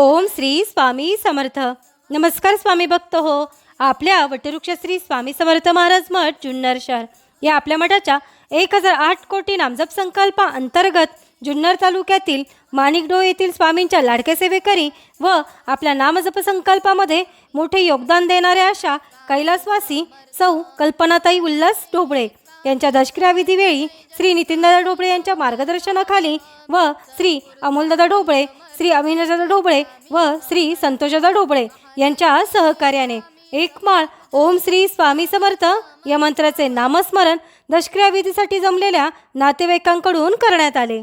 ओम श्री स्वामी समर्थ. नमस्कार स्वामी भक्त हो. आपल्या वटवृक्ष श्री स्वामी समर्थ महाराज मठ जुन्नर शहर. या आपल्या मठाच्या एक हजार आठ कोटी नामजप संकल्पा अंतर्गत जुन्नर तालुक्यातील माणिकडो येथील स्वामींच्या लाडके सेवेकरी व आपल्या नामजप संकल्पामध्ये मोठे योगदान देणाऱ्या अशा कैलासवासी सौ कल्पनाताई उल्हास ढोबळे. यांच्या दशक्रियाविधीवेळी श्री नितीनदादा ढोबळे यांच्या मार्गदर्शनाखाली व श्री अमोलदादा ढोबळे श्री अविनाशदादा ढोबळे व श्री संतोषदादा ढोबळे यांच्या सहकार्याने एक माळ ओम श्री स्वामी समर्थ या मंत्राचे नामस्मरण दशक्रियाविधीसाठी जमलेल्या नातेवाईकांकडून करण्यात आले.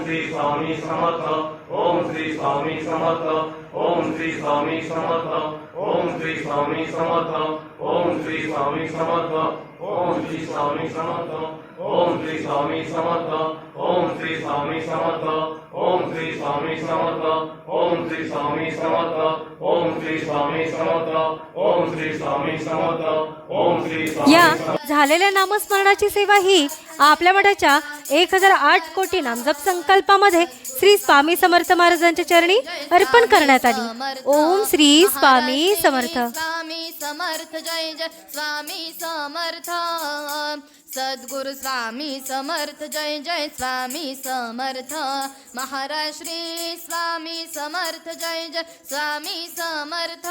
ओम श्री स्वामी समर्थ ओम श्री स्वामी समर्थ ओम श्री स्वामी समर्थ ओम श्री स्वामी समर्थ ओम श्री स्वामी समर्थ ओम श्री स्वामी समर्थ ओम श्री स्वामी समर्थ ओम श्री स्वामी समर्थ ओम श्री स्वामी समर्थ ओम श्री स्वामी समर्थ ओम श्री स्वामी समर्थ ओम श्री स्वामी समर्थ ओम श्री स्वामी या झालेल्या नामस्मरणाची सेवा ही आपल्या मठाच्या एक हजार आठ कोटी नामजप संकल्पामध्ये श्री स्वामी समर्थ महाराजांच्या चरणी अर्पण करण्यात आली. ओम श्री स्वामी समर्थ. स्वामी समर्थ जय जय स्वामी समर्थ. सद्गुरु स्वामी समर्थ जय जय स्वामी समर्थ. महाराज श्री स्वामी समर्थ जय जय स्वामी समर्थ.